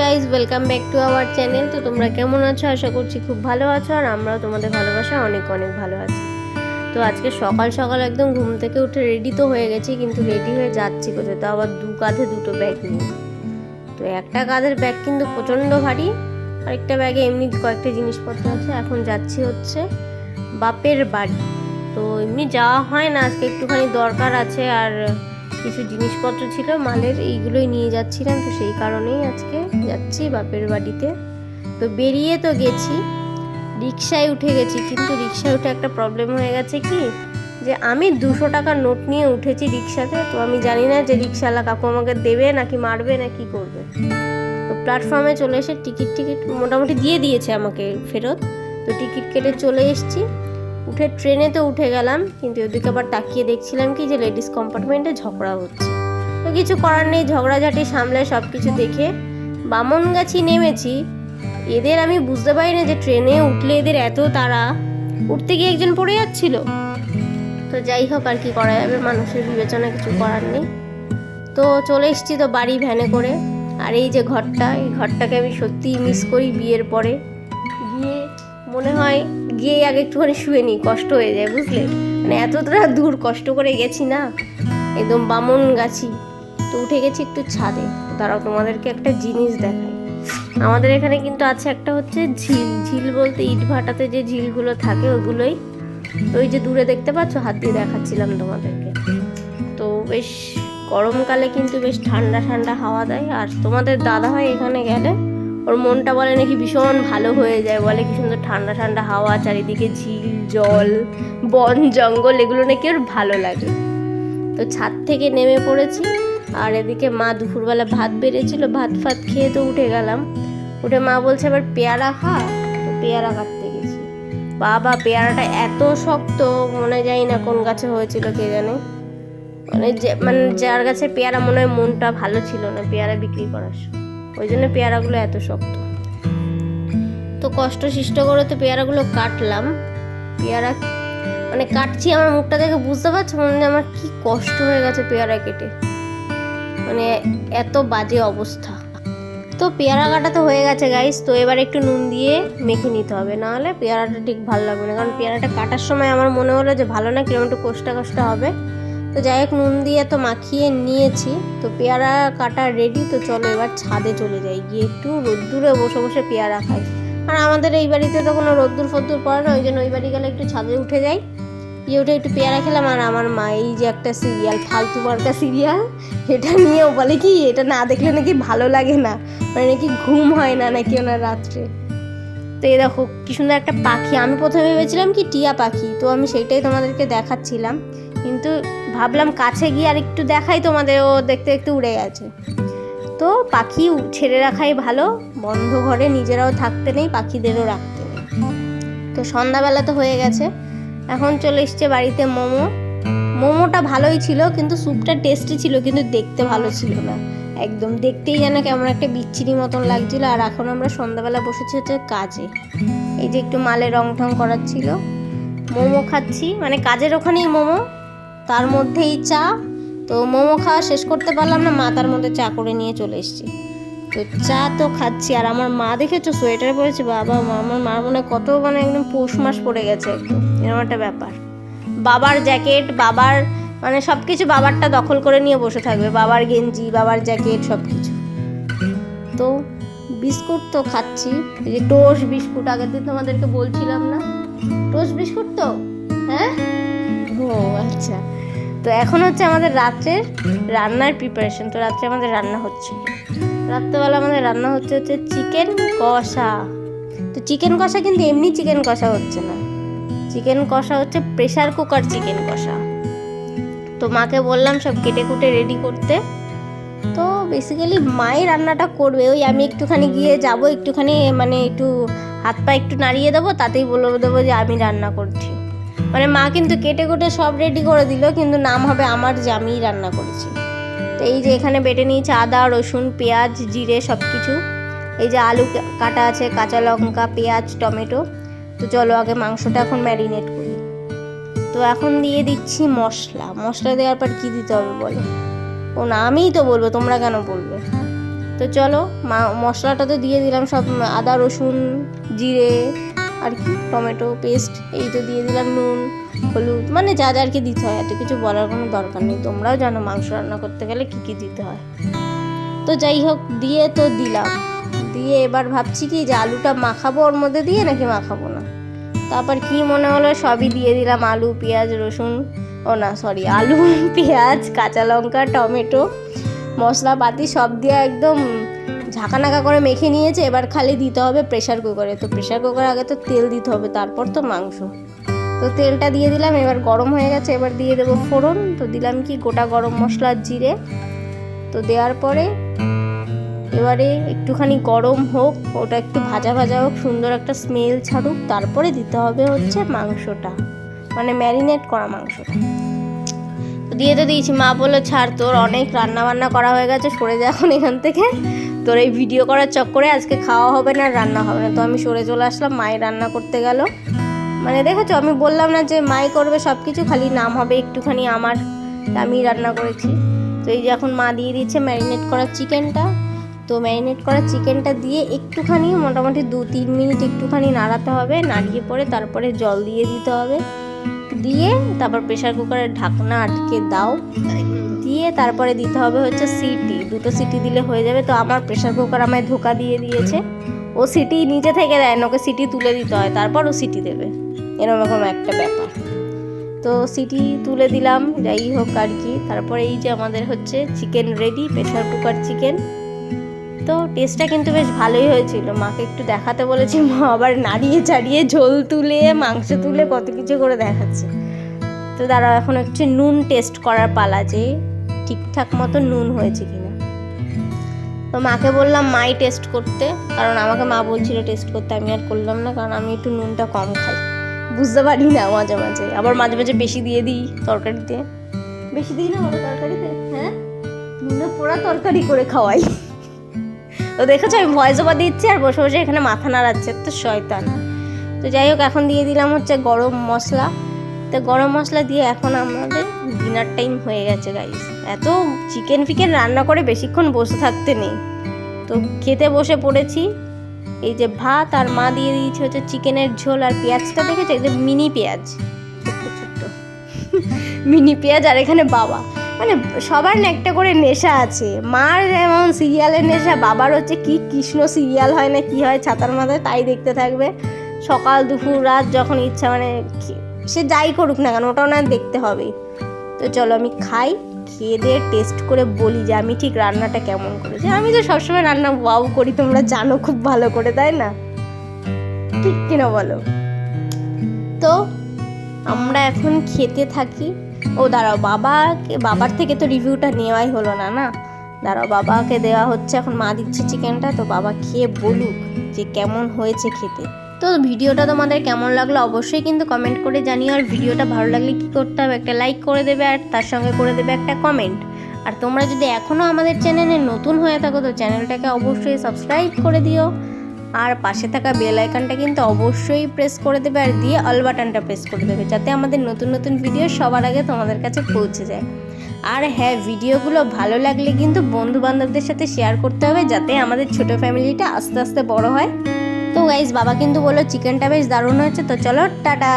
Guys welcome back to our channel তো তোমরা কেমন আছো? আশা করছি খুব ভালো আছো আর আমরাও তোমাদের ভালোবাসা অনেক অনেক ভালো আছি। তো আজকে সকাল সকাল একদম ঘুম থেকে উঠে রেডি তো হয়ে গেছি, কিন্তু রেডি হয়ে যাচ্ছি কোথায়? তো আবার দু কাঁধে দুটো ব্যাগ নিয়ে। তো একটা কাঁধের ব্যাগ কিন্তু প্রচণ্ড ভারী, আরেকটা ব্যাগে এমনি কয়েকটা জিনিসপত্র আছে। এখন যাচ্ছি হচ্ছে বাপের বাড়ি। তো এমনি যাওয়া হয় না, আজকে একটুখানি দরকার আছে আর কিছু জিনিসপত্র ছিল, মালের এইগুলোই নিয়ে যাচ্ছিলাম। তো সেই কারণেই আজকে যাচ্ছি বাপের বাড়িতে। তো বেরিয়ে তো গেছি রিক্সায় উঠে গেছি। কিন্তু রিক্সায় উঠে একটা প্রবলেম হয়ে গেছে কি? যে আমি দুশো টাকার নোট নিয়ে উঠেছি রিক্সাতে তো আমি জানি না যে রিক্সাওয়ালা কাকু আমাকে দেবে নাকি মারবে না কি করবে। তো প্ল্যাটফর্মে চলে এসে টিকিট টিকিট মোটামুটি দিয়ে দিয়েছে আমাকে ফেরত। তো টিকিট কেটে চলে এসেছি। উঠে ট্রেনে তো উঠে গেলাম, কিন্তু ওদিকে আবার তাকিয়ে দেখছিলাম কি যে লেডিস কম্পার্টমেন্টে ঝগড়া হচ্ছে। তো কিছু করার নেই, ঝগড়াঝাটি সামলে সব কিছু দেখে বামনগাছি নেমেছি। এদের আমি বুঝতে পারি না যে ট্রেনে উঠলে এদের এত তাড়া। উঠতে গিয়ে একজন পড়ে যাচ্ছিল। তো যাই হোক, আর কি করা যাবে, মানুষের বিবেচনা কিছু করার নেই। তো চলে এসেছি তো বাড়ি ভ্যানে করে। আর এই যে ঘরটা, এই ঘরটাকে আমি সত্যিই মিস করি বিয়ের পরে। গিয়ে মনে হয় গিয়ে আগে একটুখানি শুয়ে নিই, কষ্ট হয়ে যায়, বুঝলে? মানে এতটা দূর কষ্ট করে গেছি না, একদম বামন গাছি। তো উঠে গেছি একটু ছাদে। দাঁড়াও, তোমাদেরকে একটা জিনিস দেখাই। আমাদের এখানে কিন্তু আছে একটা হচ্ছে ঝিল। ঝিল বলতে ইট ভাটাতে যে ঝিলগুলো থাকে, ওগুলোই। তো ওই যে দূরে দেখতে পাচ্ছ? হাত দিয়ে দেখাচ্ছিলাম তোমাদেরকে। তো বেশ গরমকালে কিন্তু বেশ ঠান্ডা ঠান্ডা হাওয়া দেয়। আর তোমাদের দাদা হয় এখানে গেলে ওর মনটা বলে নাকি ভীষণ ভালো হয়ে যায়, বলে কি সুন্দর ঠান্ডা ঠান্ডা হাওয়া, চারিদিকে ঝিল, জল, বন, জঙ্গল, এগুলো নাকি ওর ভালো লাগে। তো ছাদ থেকে নেমে পড়েছি, আর এদিকে মা দুপুরবেলা ভাত বেড়েছিল, ভাত ফাত খেয়ে তো উঠে গেলাম। উঠে মা বলছে আবার পেয়ারা খা। তো পেয়ারা কাটতে গেছি। বাবা, পেয়ারাটা এত শক্ত, মনে যায় না কোন গাছে হয়েছিল কে জানে। মানে যে মানে যার গাছে পেয়ারা মনে হয় মনটা ভালো ছিল না, পেয়ারা বিক্রি করার সময়। ওই জন্য পেয়ারাগুলো এত শক্ত। তো কষ্ট সৃষ্ট করে তো পেয়ারাগুলো কাটলাম। পেয়ারা মানে কাটছি, আমার মুখটা দেখে বুঝতে পারছ? মনে আমার কি কষ্ট হয়ে গেছে পেয়ারা কেটে। মানে এত বাজে অবস্থা। তো পেয়ারা কাটা তো হয়ে গেছে গাইস তো এবার একটু নুন দিয়ে মেখে নিতে হবে। নাহলে পেয়ারাটা ঠিক ভালো লাগবে না। কারণ পেয়ারাটা কাটার সময় আমার মনে হলো যে ভালো না কীরকম একটু কোষ্টা কোষ্টা হবে। তো যাই হোক, নুন দিয়ে তো মাখিয়ে নিয়েছি। তো পেয়ারা কাটা রেডি তো চলো এবার ছাদে চলে যাই। গিয়ে একটু রোদ্দুরে বসে বসে পেয়ারা খাই। আর আমাদের এই বাড়িতে তো কোনো রোদ্দুর ফদ্দুর পড়ে না, ওই জন্য ওই বাড়ি গেলে একটু ছাদে উঠে যাই। গিয়ে উঠে একটু পেয়ারা খেলাম, আর আমার মা, এই যে একটা সিরিয়াল, ফালতু মার্কা সিরিয়াল, এটা নিয়েও বলে কি, এটা না দেখলে নাকি ভালো লাগে না মানে নাকি ঘুম হয় না নাকি ওনার রাত্রে। তো এই দেখো, কি সুন্দর একটা পাখি। আমি প্রথমে ভেবেছিলাম কি টিয়া পাখি, তো আমি সেইটাই তোমাদেরকে দেখাচ্ছিলাম। কিন্তু ভাবলাম কাছে গিয়ে আর একটু দেখাই তোমাদের, ও দেখতে দেখতে উড়ে গেছে। তো পাখি ছেড়ে রাখাই ভালো, বন্ধ ঘরে নিজেরাও থাকতে নেই, পাখিদেরও রাখতে নেই। তো সন্ধ্যাবেলা তো হয়ে গেছে, এখন চলে এসছে বাড়িতে মোমো। মোমোটা ভালোই ছিল, কিন্তু স্যুপটা টেস্টি ছিল, কিন্তু দেখতে ভালো ছিল না। একদম দেখতেই যেন কেমন একটা বিচ্ছিরি মতন লাগছিল, আর এখন আমরা সন্ধ্যাবেলা বসেছি হচ্ছে কাজে। এই যে একটু মালে রং ঠং করার ছিল। মোমো খাচ্ছি মানে কাজের ওখানেই মোমো। তার মধ্যেই চা। তো মোমো খাওয়া শেষ করতে পারলাম না, মা তার মধ্যে চা করে নিয়ে চলে এসেছি। তো চা তো খাচ্ছি, আর আমার মা দেখেছ? সোয়েটার পরেছে, বাবা মা, আমার মার মনে কত মানে একদম পৌষ মাস পড়ে গেছে এরকম একটা ব্যাপার। বাবার জ্যাকেট, বাবার মানে সব কিছু বাবারটা দখল করে নিয়ে বসে থাকবে, বাবার গেঞ্জি, বাবার জ্যাকেট সব কিছু তো বিস্কুট তো খাচ্ছি, এই যে টোস্ট বিস্কুট, আগের দিন তোমাদেরকে বলছিলাম না। টোস্ট বিস্কুট তো? হ্যাঁ? ও আচ্ছা। তো এখন হচ্ছে আমাদের রাত্রের রান্নার প্রিপারেশন তো রাত্রে আমাদের রান্না হচ্ছে রাত্রেবেলা আমাদের রান্না হচ্ছে হচ্ছে চিকেন কষা। তো চিকেন কষা কিন্তু এমনি চিকেন কষা হচ্ছে না। চিকেন কষা হচ্ছে প্রেশার কুকার চিকেন কষা। তো মাকে বললাম সব কেটে কুটে রেডি করতে। তো বেসিক্যালি মাই রান্নাটা করবে। ওই আমি একটুখানি গিয়ে যাব, একটুখানি মানে একটু হাত পা একটু নাড়িয়ে দেবো, তাতেই বলে দেবো যে আমি রান্না করছি। মানে মা কিন্তু কেটে কুটে সব রেডি করে দিল, কিন্তু নাম হবে আমার যে আমিই রান্না করেছি। তো এই যে এখানে বেটে নিয়েছি আদা, রসুন, পেঁয়াজ, জিরে সব কিছু এই যে আলু কাটা আছে, কাঁচা লঙ্কা, পেঁয়াজ, টমেটো। তো চলো আগে মাংসটা এখন ম্যারিনেট করি। তো এখন দিয়ে দিচ্ছি মশলা। মশলা দেওয়ার পর কী দিতে হবে বলো? ও না, আমিই তো বলব, তোমরা কেন বলবে? তো চলো মশলাটা তো দিয়ে দিলাম সব, আদা, রসুন, জিরে আর কি, টমেটো পেস্ট এই তো দিয়ে দিলাম নুন, হলুদ মানে যা যা আর কি দিতে হয়, এত কিছু বলার কোনো দরকার নেই। তোমরাও জানো মাংস রান্না করতে গেলে কী কী দিতে হয়। তো যাই হোক, দিয়ে তো দিলাম। দিয়ে এবার ভাবছি কি যে আলুটা মাখাবো ওর মধ্যে দিয়ে নাকি মাখাবো না? তারপর কি মনে হলো, সবই দিয়ে দিলাম আলু, পেঁয়াজ, রসুন, ও না সরি আলু, পেঁয়াজ, কাঁচা লঙ্কা, টমেটো, মশলাপাতি সব দিয়ে একদম ঝাঁকানাকা করে মেখে নিয়েছে, এবার খালি দিতে হবে প্রেশার কুকারে তো প্রেশার কুকারে আগে তো তেল দিতে হবে, তারপর তো মাংস। তো তেলটা দিয়ে দিলাম, এবার গরম হয়ে গেছে, এবার দিয়ে দেবো ফোড়ন। তো দিলাম কি, গোটা গরম মশলা জিরে। তো দেওয়ার পরে এবারে একটুখানি গরম হোক, ওটা একটু ভাজা ভাজা হোক, সুন্দর একটা স্মেল ছাড়ুক, তারপরে দিতে হবে হচ্ছে মাংসটা। মানে ম্যারিনেট করা মাংসটা। দিয়ে তো দিয়েছি, মা বলল, ছাড়, তোর অনেক রান্না বান্না করা হয়ে গেছে, সরে যা এখন এখান থেকে। তোর এই ভিডিও করার চক্করে আজকে খাওয়া হবে না রান্না হবে না। তো আমি সরে চলে আসলাম মাই রান্না করতে গেল। মানে দেখেছ, আমি বললাম না যে মাই করবে সব কিছু খালি নাম হবে একটুখানি আমার আমি রান্না করেছি। তো এই যে এখন মা দিয়ে দিচ্ছে ম্যারিনেট করা চিকেনটা। তো ম্যারিনেট করা চিকেনটা দিয়ে একটুখানি, মোটামুটি দু তিন মিনিট একটুখানি নাড়াতে হবে, নাড়িয়ে পরে তারপরে জল দিয়ে দিতে হবে। দিয়ে তারপর প্রেশার কুকারের ঢাকনা আটকে দাও। দিয়ে তারপরে দিতে হবে হচ্ছে সিটি দুটো সিটি দিলে হয়ে যাবে। তো আমার প্রেশার কুকার আমায় ধোকা দিয়ে দিয়েছে। ও সিটি নিজে থেকে দেয় না, ওকে সিটি তুলে দিতে হয়। তারপর ও সিটি দেবে। এরকম একটা ব্যাপার। তো সিটি তুলে দিলাম, যাই হোক আর কি। তারপরে এই যে আমাদের হচ্ছে chicken ready pressure cooker chicken তো টেস্টটা কিন্তু বেশ ভালোই হয়েছিল। মাকে একটু দেখাতে বলেছি মা আবার নাড়িয়ে চাড়িয়ে ঝোল তুলে মাংস তুলে কত কিছু করে দেখাচ্ছে। তো দাঁড়াও এখন হচ্ছে নুন টেস্ট করার পালা যে ঠিকঠাক মতো নুন হয়েছে কিনা। তো মাকে বললাম মাই টেস্ট করতে। কারণ আমাকে মা বলছিল টেস্ট করতে আমি আর করলাম না কারণ আমি একটু নুনটা কম খাই। বুঝতে পারি না মাঝে মাঝে। আবার মাঝে মাঝে বেশি দিয়ে দিই তরকারিতে। বেশি দিই না তরকারিতে? হ্যাঁ। নুনে পোড়া তরকারি করে খাওয়াই। তো দেখেছ, আমি ভয়েস ওভার দিচ্ছি আর বসে বসে এখানে মাথা নাড়াচ্ছে, তো শয়তান। তো যাই হোক, এখন দিয়ে দিলাম হচ্ছে গরম মশলা। তো গরম মশলা দিয়ে এখন আমাদের ডিনার টাইম হয়ে গেছে গাইস এত চিকেন ফিকেন রান্না করে বেশিক্ষণ বসে থাকতে নেই। তো খেতে বসে পড়েছি। এই যে ভাত আর মা দিয়ে দিয়েছে হচ্ছে চিকেনের ঝোল আর পেঁয়াজটা, দেখেছ? এই যে মিনি পেঁয়াজ। ছোট্ট। মিনি পেঁয়াজ আর এখানে বাবা। মানে সবার না একটা করে নেশা আছে। মার যেমন সিরিয়ালের নেশা, বাবার হচ্ছে কি কৃষ্ণ সিরিয়াল হয় না, কি হয় ছাতার মাথায় তাই দেখতে থাকবে। সকাল, দুপুর, রাত যখন ইচ্ছা মানে সে যাই করুক না কেন, ওটাও না দেখতে হবে। তো চলো আমি খাই, খেয়ে দিয়ে টেস্ট করে বলি যে আমি ঠিক রান্নাটা কেমন করেছি। আমি তো সবসময় রান্না ওয়াও করি, তোমরা জানো খুব ভালো করে, তাই না? ঠিক কিনা বলো? তো আমরা এখন খেতে থাকি ও দাঁড়াও, বাবাকে, বাবার থেকে তো রিভিউটা নেওয়াই হলো না না? দাঁড়াও, বাবাকে দেওয়া হচ্ছে, এখন মা দিচ্ছে চিকেনটা তো বাবা খেয়ে বলুক যে কেমন হয়েছে খেতে। তো ভিডিওটা তোমাদের কেমন লাগল অবশ্যই কিন্তু কমেন্ট করে জানিও, আর ভিডিওটা ভালো লাগলে কী করতে হবে, একটা লাইক করে দেবে, আর তার সঙ্গে করে দেবে একটা কমেন্ট আর তোমরা যদি এখনও আমাদের চ্যানেলে নতুন হয়ে থাকো, তো চ্যানেলটাকে অবশ্যই সাবস্ক্রাইব করে দিও। আর পাশে থাকা বেল আইকনটা কিন্তু অবশ্যই প্রেস করে দেবে আর দিয়ে অল বাটনটা প্রেস করে দেবে, যাতে আমাদের নতুন নতুন ভিডিও সবার আগে তোমাদের কাছে পৌঁছে যায়। আর হ্যাঁ ভিডিওগুলো ভালো লাগলে কিন্তু বন্ধু বান্ধবদের সাথে শেয়ার করতে হবে, যাতে আমাদের ছোট ফ্যামিলিটা আস্তে আস্তে বড় হয়। তো গাইজ বাবা কিন্তু বলল চিকেনটা বেশ দারুণ হয়েছে, তো চলো, টাটা!